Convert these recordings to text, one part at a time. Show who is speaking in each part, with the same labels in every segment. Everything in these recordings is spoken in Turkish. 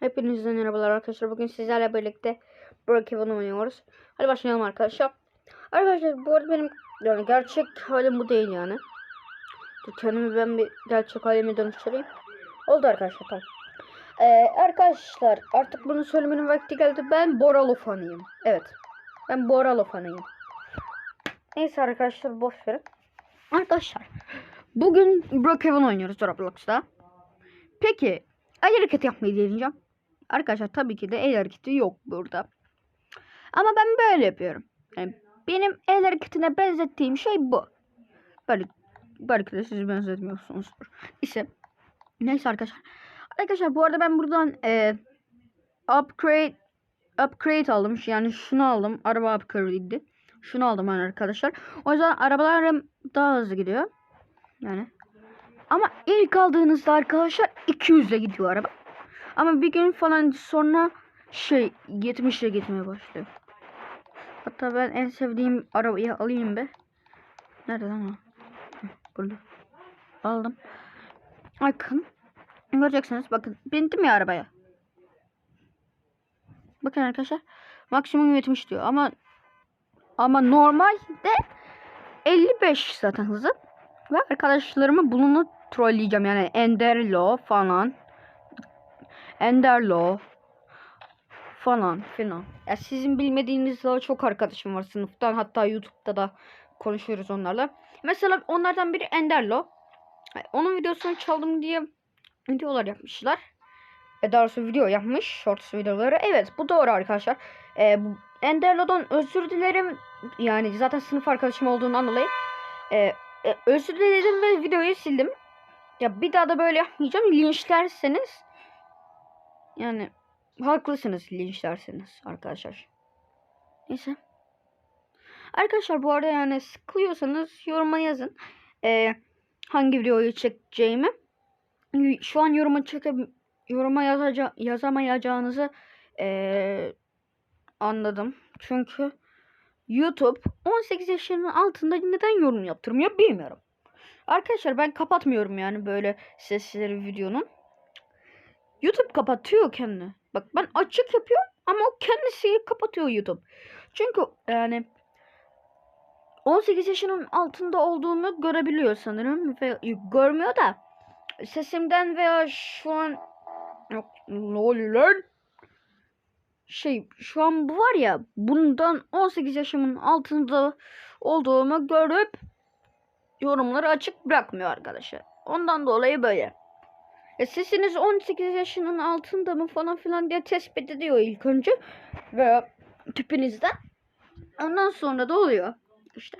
Speaker 1: Hepinize merhabalar arkadaşlar. Bugün sizlerle birlikte Brookhaven oynuyoruz. Hadi başlayalım arkadaşlar. Arkadaşlar bu arada benim yani gerçek halim bu değil yani. Dur, Kendimi ben bir gerçek halime dönüştüreyim. Oldu arkadaşlar tamam. Ee, arkadaşlar artık bunu söylemenin vakti geldi. Ben Boralo fanıyım. Evet. Ben Boralo fanıyım. Neyse arkadaşlar boş verin. Arkadaşlar bugün Brookhaven oynuyoruz Roblox'ta. Peki el hareketi yapmayı deneyeceğim. Arkadaşlar tabii ki de el hareketi yok burada. Ama ben böyle yapıyorum. Yani benim el hareketine benzettiğim şey bu. Belki, belki de siz benzetmiyorsunuzdur. İşte neyse arkadaşlar. Arkadaşlar bu arada ben buradan e, upgrade upgrade aldım. Yani şunu aldım. Araba upgrade'di. Şunu aldım ben arkadaşlar. O yüzden arabalarım daha hızlı gidiyor. Yani ama ilk aldığınızda arkadaşlar 200 ile gidiyor araba. Ama bir gün falan sonra şey 70 ile gitmeye başlıyor. Hatta ben en sevdiğim arabayı alayım be. Nerede lan Burada. Aldım. Bakın. Göreceksiniz bakın. Bindim ya arabaya. Bakın arkadaşlar. Maksimum 70 diyor ama ama normalde 55 zaten hızı. Ve arkadaşlarımı bunu trolleyeceğim yani Enderlo falan. Enderlo falan filan. Ya sizin bilmediğiniz daha çok arkadaşım var sınıftan hatta YouTube'da da konuşuyoruz onlarla. Mesela onlardan biri Enderlo. Onun videosunu çaldım diye videolar yapmışlar. E daha video yapmış. Shorts videoları. Evet bu doğru arkadaşlar. E, Enderlo'dan özür dilerim. Yani zaten sınıf arkadaşım olduğundan dolayı. E, e, özür dilerim ve videoyu sildim. Ya bir daha da böyle yapmayacağım. Linçlerseniz yani haklısınız linçlerseniz arkadaşlar. Neyse. Arkadaşlar bu arada yani sıkılıyorsanız yoruma yazın. Ee, hangi videoyu çekeceğimi. Şu an yoruma çeke yoruma yazaca yazamayacağınızı ee, anladım. Çünkü YouTube 18 yaşının altında neden yorum yaptırmıyor bilmiyorum. Arkadaşlar ben kapatmıyorum yani böyle sesleri videonun. YouTube kapatıyor kendini. Bak ben açık yapıyorum ama o kendisi kapatıyor YouTube. Çünkü yani 18 yaşının altında olduğumu görebiliyor sanırım ve görmüyor da sesimden veya şu an yok ne oluyor şey şu an bu var ya bundan 18 yaşımın altında olduğumu görüp yorumları açık bırakmıyor arkadaşlar. Ondan dolayı böyle. E sesiniz 18 yaşının altında mı falan filan diye tespit ediyor ilk önce ve tipinizden. Ondan sonra da oluyor. İşte.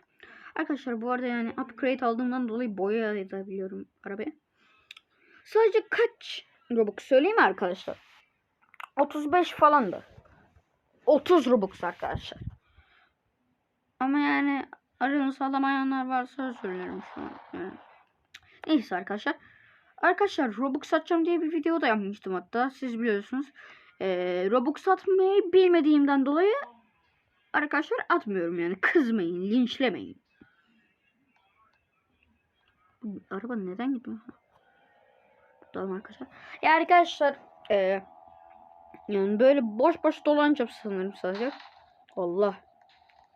Speaker 1: Arkadaşlar bu arada yani upgrade aldığımdan dolayı boya yazabiliyorum arabaya. Sadece kaç Robux söyleyeyim arkadaşlar? 35 falandı. 30 Robux arkadaşlar. Ama yani aranızda alamayanlar varsa özür dilerim şu an. Neyse arkadaşlar. Arkadaşlar Robux satacağım diye bir video da yapmıştım hatta. Siz biliyorsunuz. Ee, Robux satmayı bilmediğimden dolayı arkadaşlar atmıyorum yani. Kızmayın, linçlemeyin. Bu Araba neden gidiyor? Tamam arkadaşlar. Ya arkadaşlar ee, yani böyle boş boş dolanacağım sanırım sadece. Allah.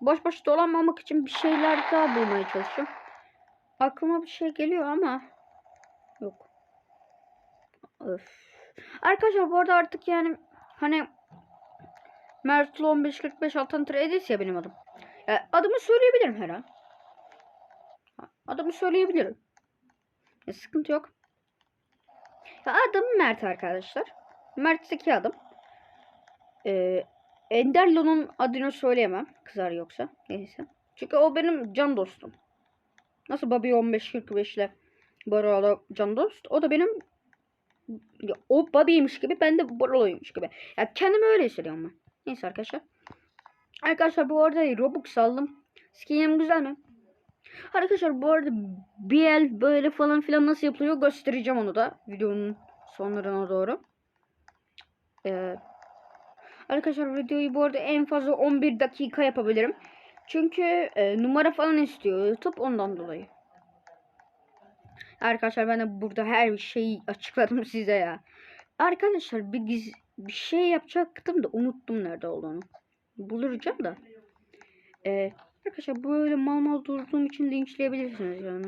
Speaker 1: Boş boş dolanmamak için bir şeyler daha bulmaya çalışıyorum. Aklıma bir şey geliyor ama yok. Öf. Arkadaşlar bu arada artık yani hani Mertli 1545 Altantır Edis ya benim adım. Ya, adımı söyleyebilirim her. Adımı söyleyebilirim. Ya, sıkıntı yok. Ya, adım Mert arkadaşlar. Mert'teki adım. Ee, Enderlo'nun adını söyleyemem. Kızar yoksa. Neyse. Çünkü o benim can dostum. Nasıl Bobby 1545 ile Barolo can dost. O da benim ya, o Bobby'ymiş gibi ben de Barolo'ymuş gibi. Ya kendimi öyle hissediyorum ben. Neyse arkadaşlar. Arkadaşlar bu arada Robux aldım. Skinim güzel mi? Arkadaşlar bu arada BL böyle falan filan nasıl yapılıyor göstereceğim onu da videonun sonlarına doğru. Ee, arkadaşlar videoyu bu arada en fazla 11 dakika yapabilirim. Çünkü e, numara falan istiyor YouTube ondan dolayı. Arkadaşlar ben de burada her şeyi açıkladım size ya. Arkadaşlar bir giz bir şey yapacaktım da unuttum nerede olduğunu. Bulacağım da. Ee, arkadaşlar böyle mal mal durduğum için linçleyebilirsiniz yani.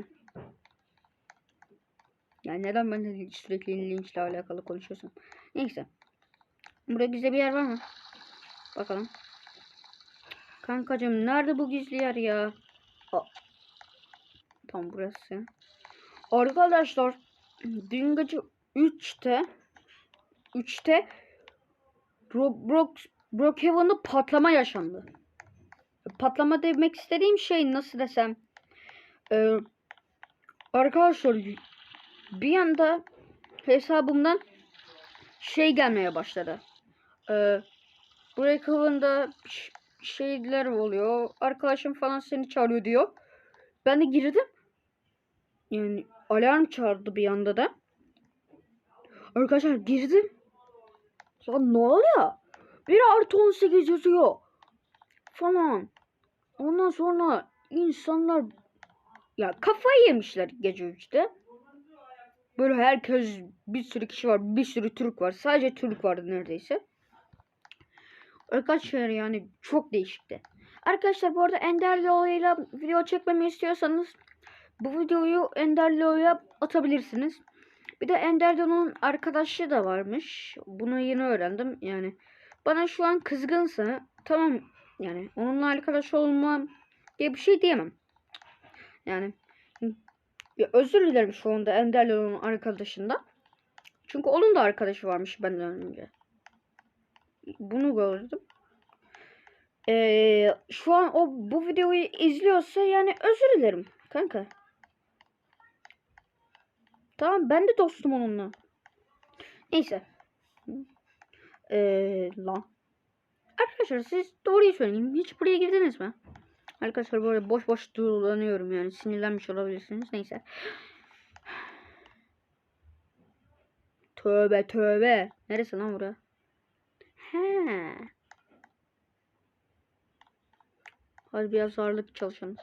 Speaker 1: Yani neden ben de sürekli linçle alakalı konuşuyorsam. Neyse. Burada gizli bir yer var mı? Bakalım. Kankacım nerede bu gizli yer ya? Tam burası. Arkadaşlar dün gece 3'te 3'te Roblox Brookhaven'da patlama yaşandı. Patlama demek istediğim şey nasıl desem ee, arkadaşlar bir anda hesabımdan şey gelmeye başladı. Ee, Brookhaven'da ş- şeyler oluyor. Arkadaşım falan seni çağırıyor diyor. Ben de girdim. Yani alarm çağırdı bir anda da. Arkadaşlar girdim. Lan ne oluyor? Bir artı 18 yazıyor. Falan. Ondan sonra insanlar ya kafayı yemişler gece 3'te. Böyle herkes bir sürü kişi var. Bir sürü Türk var. Sadece Türk vardı neredeyse. Arkadaşlar yani çok değişikti. Arkadaşlar bu arada Ender Leo'yla video çekmemi istiyorsanız bu videoyu Ender Leo'ya atabilirsiniz. Bir de Ender Leo'nun arkadaşı da varmış. Bunu yeni öğrendim. Yani bana şu an kızgınsa tamam yani onunla arkadaş olmam diye bir şey diyemem. Yani ya özür dilerim şu anda Ender Leo'nun arkadaşından. Çünkü onun da arkadaşı varmış benden önce. Bunu gördüm. Ee, şu an o bu videoyu izliyorsa yani özür dilerim kanka. Tamam ben de dostum onunla. Neyse. Ee, lan. Arkadaşlar siz doğruyu söyleyin. Hiç buraya girdiniz mi? Arkadaşlar böyle boş boş dolanıyorum yani. Sinirlenmiş olabilirsiniz. Neyse. Tövbe tövbe. Neresi lan bura? He. Hadi biraz ağırlık çalışalım.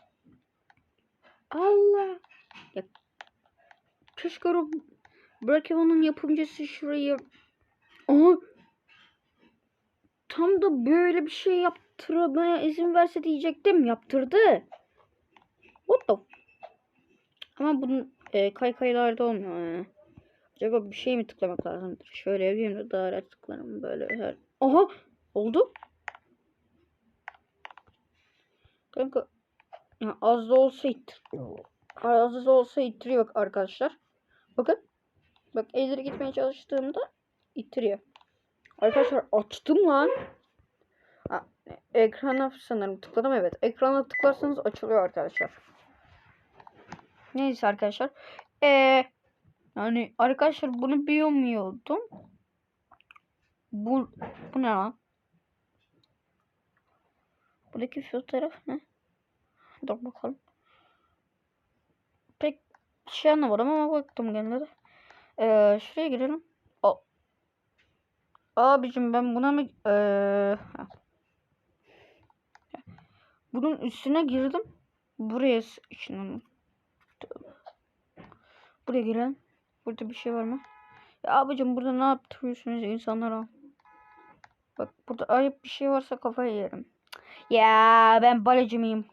Speaker 1: Allah. Ya, keşke o Brookhaven'ın yapımcısı şurayı Aha. Tam da böyle bir şey yaptırmaya izin verse diyecektim. Yaptırdı. What the Ama bunun e, kaykaylarda olmuyor. Yani. Acaba bir şey mi tıklamak lazımdır? Şöyle yapayım da daha rahat tıklarım böyle her. Aha! Oldu. Kanka ya az da olsa ittiriyor. Az da olsa ittiriyor arkadaşlar. Bakın. Bak ileri gitmeye çalıştığımda ittiriyor. Arkadaşlar açtım lan. Ha, ekrana sanırım tıkladım evet. Ekrana tıklarsanız açılıyor arkadaşlar. Neyse arkadaşlar. Ee, yani arkadaşlar bunu bilmiyordum. Bu, bu ne lan? Buradaki fotoğraf ne? Dur bakalım. Pek şey anlamadım ama baktım gene de. Ee, şuraya girelim. O. Abicim ben buna mı... Ee, bunun üstüne girdim. Buraya için Buraya girelim. Burada bir şey var mı? Ya abicim burada ne yaptırıyorsunuz insanlara? Bak burada ayıp bir şey varsa kafayı yerim. Ya ben baleci miyim?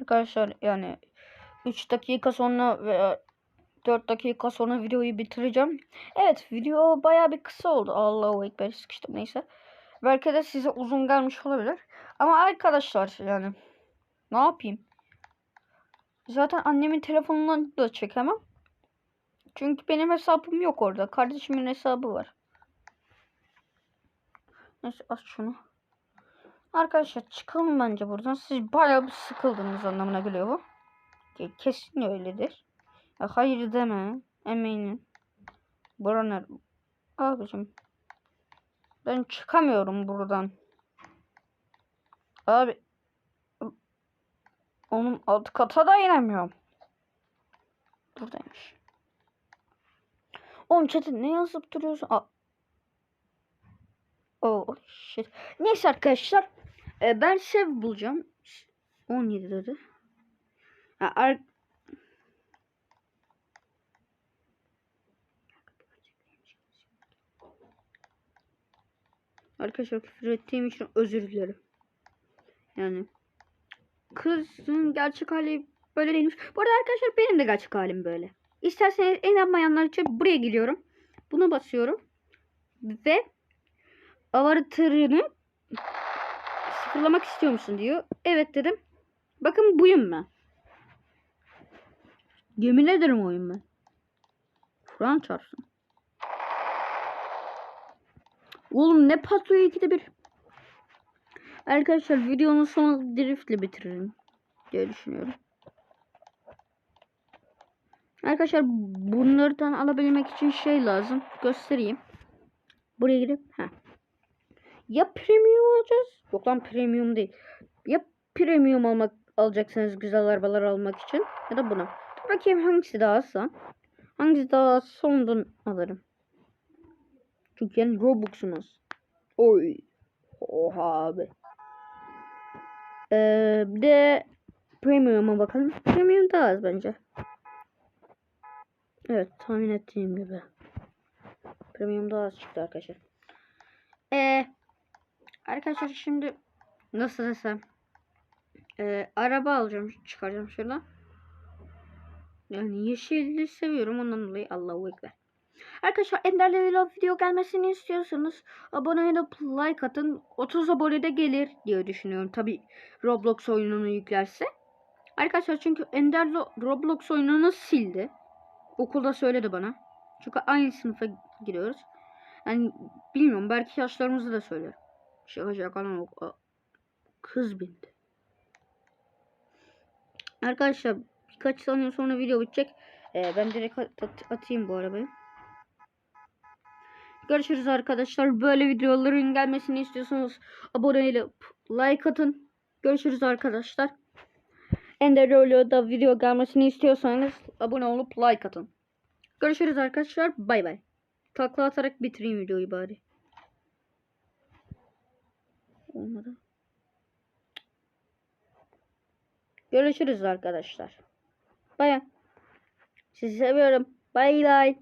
Speaker 1: Arkadaşlar yani 3 dakika sonra veya 4 dakika sonra videoyu bitireceğim. Evet video baya bir kısa oldu. Allahu Ekber sıkıştım neyse. Belki de size uzun gelmiş olabilir. Ama arkadaşlar yani ne yapayım? Zaten annemin telefonundan da çekemem. Çünkü benim hesabım yok orada. Kardeşimin hesabı var. Neyse aç şunu. Arkadaşlar çıkalım bence buradan. Siz bayağı bir sıkıldınız anlamına geliyor bu. Kesin öyledir. Ya hayır deme. Eminim. Buraner. Abicim. Ben çıkamıyorum buradan. Abi. Onun alt kata da inemiyorum. Buradaymış. Oğlum chat'e ne yazıp duruyorsun? Aa. Oh shit. Neyse arkadaşlar. E, ben sev bulacağım. 17 dedi. Ha, ar Arkadaşlar küfür ettiğim için özür dilerim. Yani kızın gerçek hali böyle değilmiş. Bu arada arkadaşlar benim de gerçek halim böyle. İsterseniz inanmayanlar için buraya geliyorum. Buna basıyorum. Ve avatarını sıfırlamak istiyor musun diyor. Evet dedim. Bakın buyum ben. Yemin ederim oyun ben. Kur'an çarpsın. Oğlum ne patlıyor ikide bir. Arkadaşlar videonun sonu driftle bitiririm diye düşünüyorum. Arkadaşlar bunlardan alabilmek için şey lazım. Göstereyim. Buraya girip ha. Ya premium alacağız. Yok lan premium değil. Ya premium almak alacaksınız güzel arabalar almak için ya da buna. Bakayım hangisi daha azsa. Hangisi daha az sondan alırım. Çünkü yani Robux'un az. Oy. Oha abi. Ee, de Premium'a bakalım. Premium daha az bence. Evet tahmin ettiğim gibi. Premium daha az çıktı arkadaşlar. Ee, arkadaşlar şimdi nasıl desem ee, araba alacağım çıkaracağım şuradan. Yani yeşilli seviyorum ondan dolayı Allahu Ekber. Arkadaşlar Ender'le Vlog video gelmesini istiyorsanız abone olup like atın. 30 abone de gelir diye düşünüyorum. Tabi Roblox oyununu yüklerse. Arkadaşlar çünkü Ender Lo- Roblox oyununu sildi. Okulda söyledi bana. Çünkü aynı sınıfa giriyoruz. Yani bilmiyorum belki yaşlarımızı da söyler. Şaka şaka lan o- kız bindi. Arkadaşlar birkaç saniye sonra video bitecek. Ee, ben direkt at- at- atayım bu arabayı. Görüşürüz arkadaşlar. Böyle videoların gelmesini istiyorsanız abone olup like atın. Görüşürüz arkadaşlar. Ender da video gelmesini istiyorsanız abone olup like atın. Görüşürüz arkadaşlar. Bay bay. Takla atarak bitireyim videoyu bari. Olmadı. Görüşürüz arkadaşlar. Bay. Sizi seviyorum. Bay bay.